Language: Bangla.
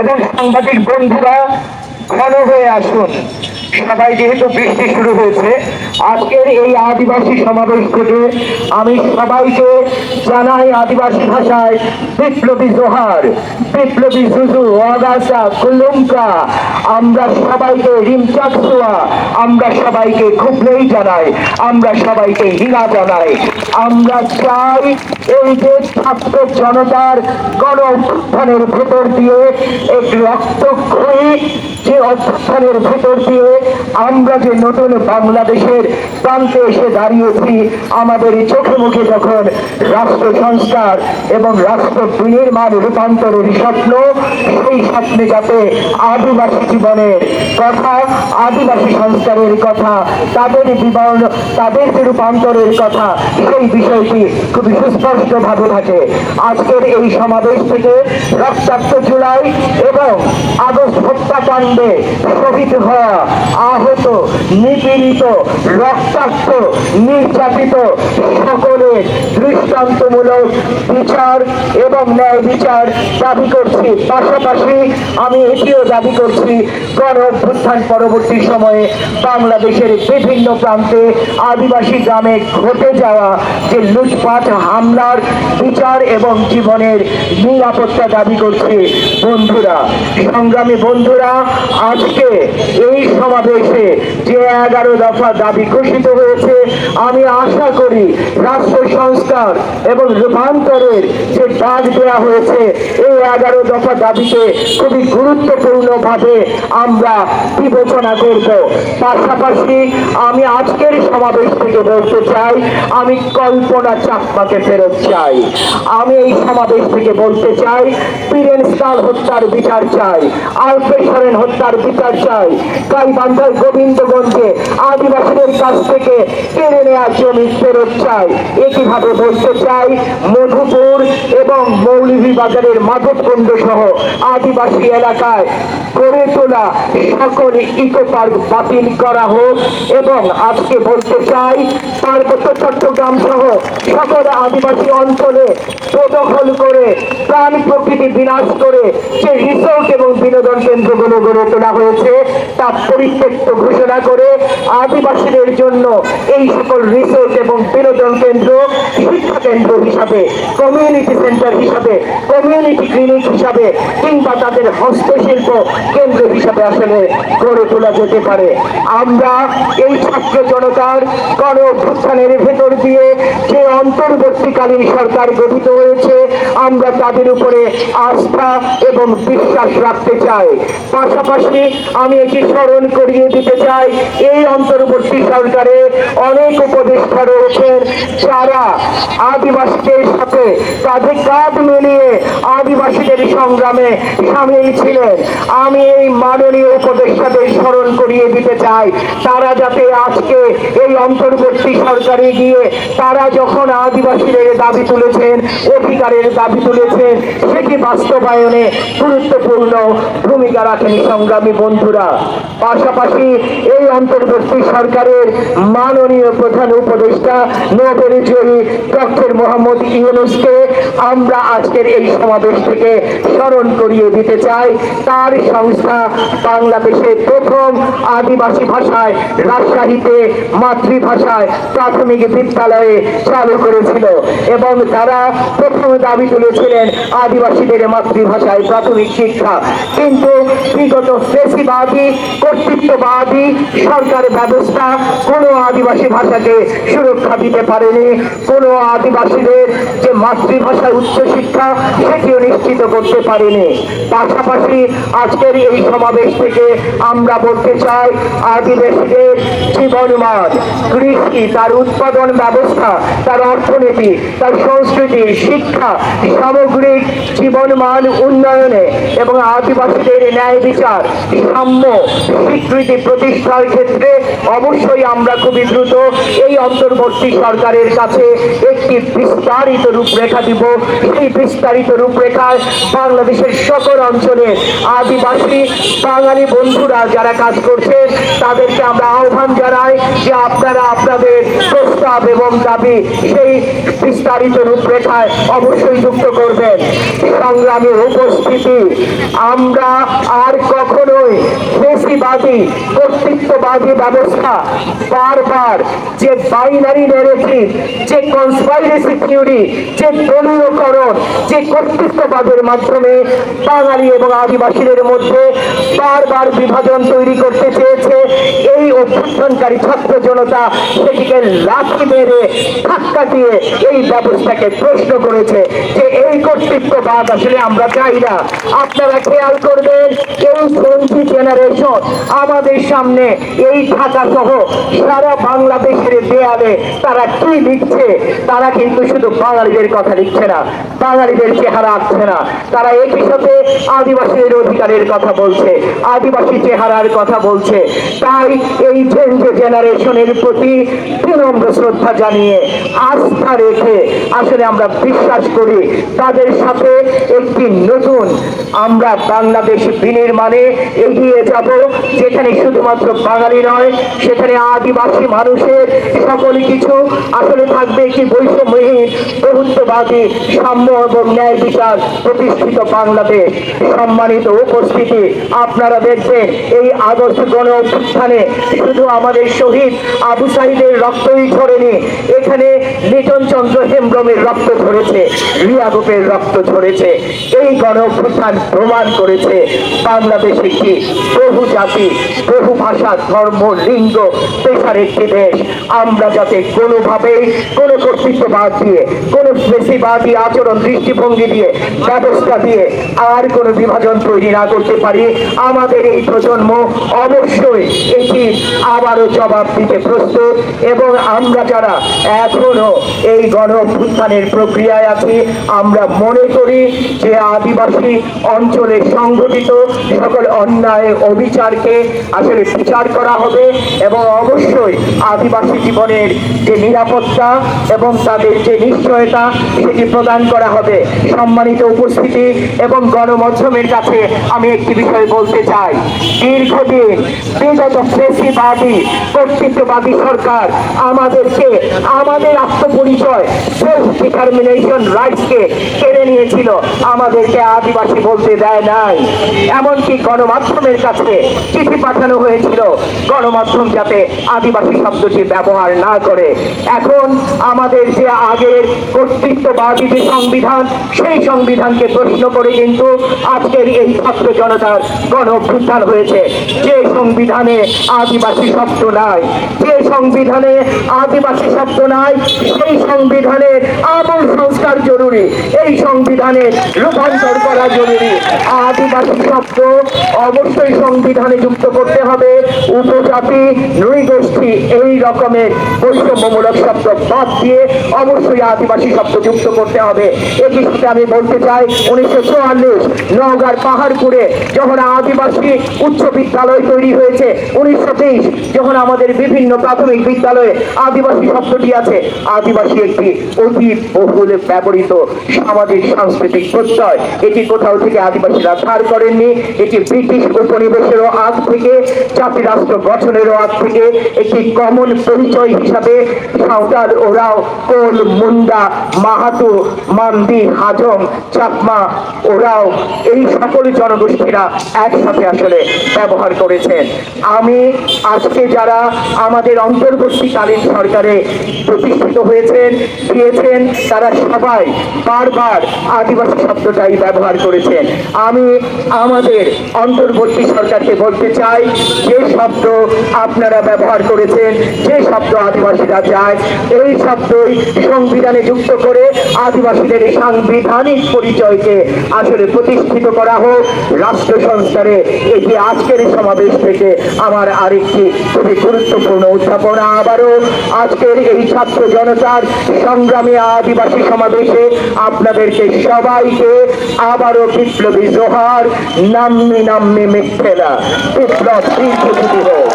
এবং সাংবাদিক বন্ধুরা ঘন হয়ে আসুন। সবাই যেহেতু বৃষ্টি শুরু হয়েছে, আজকের এই আদিবাসী সমাবেশ থেকে আমি সবাইকে জানাই আদিবাসী ভাষায়, বিপ্লবী জোহার, বিপ্লবী জুজু অগাসা কুলুমকা, আমরা সবাইকে রিমচাকসুয়া আমরা সবাইকে খুবলেই জানাই, আমরা সবাইকে হিরা জানাই। আমরা চাই এই যে ছাত্র জনতার গণ অভ্যুত্থানের ভেতর দিয়ে এক রক্তক্ষয়ী যে অভ্যুত্থানের ভেতর দিয়ে আমরা যে নতুন বাংলাদেশের প্রান্তে এসে দাঁড়িয়েছি, আমাদের চোখে মুখে যখন রাষ্ট্র সংস্কার এবং রাষ্ট্র বিনির্মাণ রূপান্তরের স্বপ্ন, সেই স্বপ্নে যাতে আদিবাসী জীবনের কথা, আদিবাসী সংস্কারের কথা, তাদের বিবরণ তাদের যে রূপান্তরের কথা, সেই বিষয়টি খুবই সুস্পষ্ট ভাবে থাকে। আজকের এই সমাবেশ থেকে রক্তাক্ত জুলাই এবং আগস্ট হত্যাকাণ্ডে শহীদ হওয়া আহত, নিপীড়িত, রক্তাক্ত, নির্যাতিত সকলের দৃষ্টান্তমূলক বিচার এবং ন্যায় বিচার দাবি করছি। পাশাপাশি আমি এটিও দাবি করছি, গণ অভ্যুত্থান পরবর্তী সময়ে বাংলাদেশের বিভিন্ন প্রান্তে আদিবাসী গ্রামে ঘটে যাওয়া যে লুটপাট, হামলার বিচার এবং জীবনের নিরাপত্তা দাবি করছি। বন্ধুরা, সংগ্রামী বন্ধুরা আজকে এই সমাবেশে যে এগারো দফা দাবি ঘোষিত হয়েছে, আমি আশা করি রাষ্ট্র সংস্কার এবং রূপান্তরের যে ডাক দেওয়া হয়েছে, এই এগারো দফা দাবিকে খুবই গুরুত্বপূর্ণ ভাবে আমরা বিবেচনা করব। পাশাপাশি আমি আজকের সমাবেশ থেকে বলতে চাই, আমি কল্পনা চাকমাকে ফেরত চাই। আমি এই সমাবেশ থেকে বলতে চাই বীরেন স্টাল হত্যার বিচার চাই আলপে সরেন হত্যার বিচার চাই। গাইবান্ধার গোবিন্দগঞ্জে আদিবাসীদের কাছ থেকে কেড়ে নেওয়ার জমি ফেরত চাই। একইভাবে বলতে চাই, মধুপুর এবং মৌলভীবাজারের মাধবকুণ্ড সহ আদিবাসী এলাকায় গড়ে তোলা সকল ইকো পার্ক বাতিল করা হোক এবং আজকে বলতে চাই, পার্বত্য চট্টগ্রাম সহ সকল আদিবাসী অঞ্চলে প্রদখল করে প্রাণ প্রকৃতি বিনাশ করে যে রিসোর্ট এবং বিনোদন কেন্দ্রগুলো গড়ে তোলা হয়েছে তা পরিত্যক্ত ঘোষণা করে আদিবাসীদের জন্য এই সকল রিসোর্ট এবং বিনোদন কেন্দ্র, শিক্ষা কেন্দ্র হিসাবে কমিউনিটি সেন্টার হিসাবে কমিউনিটি ক্লিনিক হিসাবে কিংবা তাদের হস্তশিল্প কেন্দ্র হিসাবে আসলে গড়ে তোলা যেতে পারে। আমরা এই ছাত্র জনতার গণ অভ্যুত্থানের ভেতর দিয়ে যে অন্তর্বর্তীকালীন সরকার গঠিত হয়েছে, আমরা তাদের উপরে আস্থা এবং বিশ্বাস রাখতে চাই। পাশাপাশি আমি এটি স্মরণ করিয়ে দিতে চাই। এই অন্তর্বর্তী সরকারে অনেক উপদেষ্টা রয়েছেন যারা আদিবাসীদের সাথে তাদের কাঁধ মিলিয়ে আদিবাসীদের সংগ্রামে সামিল ছিলেন। আমি এই মাননীয় উপদেষ্টাদের স্মরণ করিয়ে দিতে চাই। তারা যাতে আজকে এই অন্তর্বর্তী সরকারে গিয়ে তারা যখন আদিবাসীদের দাবি তুলেছেন, অধিকারের দাবি তুলেছেন, সেটি বাস্তবায়নে গুরুত্বপূর্ণ ভূমিকা রাখেন সংগ্রামী বন্ধুরা, পাশাপাশি এই অন্তর্বর্তী সরকারের মাননীয় প্রধান উপদেষ্টা, নোবেল জয়ী ডক্টর মোহাম্মদ ইউনুসকে আমরা আজকের এই সমাবেশ থেকে স্মরণ করিয়ে দিতে চাই। তার সংস্থা বাংলাদেশে প্রথম আদিবাসী ভাষায়, রাজশাহীতে মাতৃভাষায় প্রাথমিক বিদ্যালয়ে চালু করেছিল এবং তারা প্রথম দাবি তুলেছিলেন আদিবাসীদের মাতৃভাষায় প্রাথমিক শিক্ষা। কিন্তু বিগত ফেসিবাদী কর্তৃত্ববাদী সরকার ব্যবস্থা কোনো আদিবাসী ভাষাকে সুরক্ষা দিতে পারেনি। কোনো আদিবাসীদের যে মাতৃভাষায় উচ্চশিক্ষা সেটিও নিশ্চিত করতে পারেনি। পাশাপাশি আজকের এই সমাবেশ থেকে আমরা বলতে চাই, আদিবাসীদের জীবনমান কৃষি, তার উৎপাদন ব্যবস্থা, তার অর্থনীতি, তার সংস্কৃতি, শিক্ষা, সামগ্রিক জীবনমান উন্নয়নে এবং আদিবাসীদের ন্যায় বিচার সাম্য স্বীকৃতি প্রতিষ্ঠার ক্ষেত্রে অবশ্যই আমরা খুবই দ্রুত এই অন্তর্বর্তী সরকারের কাছে একটি বিস্তারিত রূপরেখা দিব। সেই বিস্তারিত রূপরেখায় বাংলাদেশের সকল অঞ্চলে আদিবাসী, বাঙালি বন্ধুরা যারা কাজ করছেন তাদেরকে আমরা আহ্বান জানাই যে আপনারা আপনাদের প্রস্তাব এবং দাবি সেই বিস্তারিত রূপরেখায় অবশ্যই যুক্ত করবেন। সংগ্রামী উপস্থিতি, আমরা আর কখনোই বেশিবাদী কর্তৃত্ববাদী ব্যবস্থা বারবার যে বাইনারি নেরেটিভ যে কনসপাইরেসি থিওরি যে দলীয়করণ, যে কর্তৃত্ববাদের মাধ্যমে বাঙালি এবং আদিবাসীদের মধ্যে বারবার বিভাজন তৈরি করতে চেয়েছে, এই অভ্যুত্থানকারী ছাত্র জনতা সেটিকে লাঠি মেরে ধাক্কা দিয়ে এই ব্যবস্থাকে প্রশ্ন করেছে যে এই কর্তৃত্ববাদ আসলে আমরা চাই না। আপনারা খেয়াল করবেন, এই সন্ধি জেনারেশন আমাদের সামনে এই ঢাকা সহ সারা বাংলাদেশের দেয়ালে তারা কি লিখছে, তারা কিন্তু শুধু বাঙালিদের কথা লিখছে না, বাঙালিদের চেহারা আঁকছে না। তারা একই সাথে আদিবাসীদের অধিকারের কথা বলছে, আদিবাসী চেহারার কথা বলছে। তাই এই চেঞ্জ জেনারেশনের প্রতি বিনম্র শ্রদ্ধা জানিয়ে আস্থা রেখে আসলে আমরা বিশ্বাস করি, তাদের সাথে একটি নতুন আমরা বাংলাদেশ বিনির্মাণে এগিয়ে যাব, যেখানে শুধুমাত্র বাঙালি নয়, সেখানে আদিবাসী মানুষের সকল কিছু আসলে থাকবে একটি বৈষম্যহীন প্রভুত্ববাদী সাম্য এবং ন্যায় বিচার প্রতিষ্ঠিত বাংলাদেশ। সম্মানিত উপস্থিতি, আপনারা দেখবেন এই আগস্ট গণ অভ্যুত্থানে শুধু আমাদের শহীদ আবু সাহিদের রক্তই ঝরেনি, এখানে লিটন চন্দ্র হেমব্রমের রক্ত ঝরেছে, রিয়া গোপের রক্ত ঝরেছে, এই গণ অভ্যুত্থান প্রমাণ করেছে বাংলাদেশ একটি প্রভু জাতি প্রভু ভাষা ধর্ম লিঙ্গ পেশার একটি দেশ। আমরা যাতে কোনোভাবেই কোনো কর্তৃত্ববাদ দিয়ে, কোনো বেশিবাদী আচরণ, দৃষ্টিভঙ্গি দিয়ে, ব্যবস্থা দিয়ে আর কোনো বিভাজন তৈরি না করতে পারি, আমাদের এই প্রজন্ম অবশ্যই এটি আবারও জবাব দিতে প্রস্তুত এবং আমরা যারা এখনও এই গণ প্রক্রিয়ায় আছি, আমরা মনে করি যে আদিবাসী অঞ্চলে সংঘটিত সকল অন্যায় অবিচারকে আসলে বিচার করা হবে এবং অবশ্যই আদিবাসী জীবনের যে নিরাপত্তা এবং তাদের যে নিশ্চয়তা সেটি প্রদান করা হবে। সম্মানিত উপস্থিতি এবং গণমাধ্যমের কাছে আমি একটি বিষয় বলতে চাই। দীর্ঘদিন বিগত ফেসিবাদী কর্তৃত্ববাদী সরকার আমাদেরকে, আমাদের আত্মপরিচয় ডিটারমিনেশন রাইটসকে কেড়ে নিয়েছিল। আমাদেরকে আদিবাসী বলতে দেয় নাই। এমনকি গণমাধ্যমের কাছে চিঠি পাঠানো হয়েছিল, গণমাধ্যম যাতে আদিবাসী শব্দটি ব্যবহার না করে, এখন আমাদের যে আগের কর্তৃত্ববাদী যে সংবিধান, সেই সংবিধানকে প্রশ্ন করে কিন্তু আজকের এই ছাত্র জনতার গণ অভ্যুত্থান হয়েছে। যে সংবিধানে আদিবাসী শব্দ নাই, যে সংবিধানে আদিবাসী শব্দ নাই, সেই সংবিধানের আমল সংস্কার জরুরি, এই সংবিধানে রূপান্তর করা জরুরি। আদিবাসী শব্দ অবশ্যই সংবিধানে যুক্ত করতে হবে। উপজাতি, নৃগোষ্ঠী, এই রকমের বৈষম্যমূলক শব্দ বাদ দিয়ে অবশ্যই আদিবাসী শব্দ যুক্ত করতে হবে। একই সাথে আমি বলতে চাই, উনিশশো চুয়াল্লিশ নওগাঁর পাহাড়পুরে যখন আদিবাসী উচ্চ বিদ্যালয় তৈরি হয়েছে, উনিশশো তেইশ যখন আমাদের বিভিন্ন প্রাথমিক বিদ্যালয়ে আদিবাসী শব্দটি আছে, আদিবাসী একটি অতি বহুল ব্যবহৃত সামাজিক সাংস্কৃতিক প্রত্যয়। এটি কোথাও থেকে আদিবাসীরা ধার করেননি, এটি ব্রিটিশ উপনিবেশেরও আগ থেকে জাতি রাষ্ট্র গঠনেরও আগ থেকে, একটি কমন পরিচয় হিসাবে সাঁওতাল ওরাও কোল, মুন্ডা, মাহাতো, মান্দি, হাজং, চাকমা ওরাও এই সকল জনগোষ্ঠীরা একসাথে আসলে ব্যবহার করেছেন। আমি আজকে যারা আমাদের অন্তর্বর্তীকালীন সরকারে প্রতিষ্ঠিত হয়েছেন, দিয়েছেন, তারা সবাই বারবার আদিবাসী শব্দটাই ব্যবহার করেছেন। আমি আমাদের অন্তর্বর্তী সরকারকে বলতে চাই, যে শব্দ আপনারা ব্যবহার করেছেন, যে শব্দ আদিবাসীরা চায়। এই শব্দই সংবিধানে যুক্ত করে আদিবাসীদের সাংবিধানিক পরিচয়কে আসলে প্রতিষ্ঠিত করা হোক। রাষ্ট্র সংস্কারে এটি আজকের সমাবেশ থেকে আমার আরেকটি খুবই গুরুত্বপূর্ণ উত্থাপনা আবারও আজকের এই ছাত্র জনতার সংগ্রামী আদিবাসী সমাবেশে আপনাদেরকে সবাইকে আবারও বিপ্লবী জোহার, নাম্মি নাম্মি না বিপ্লব হোক।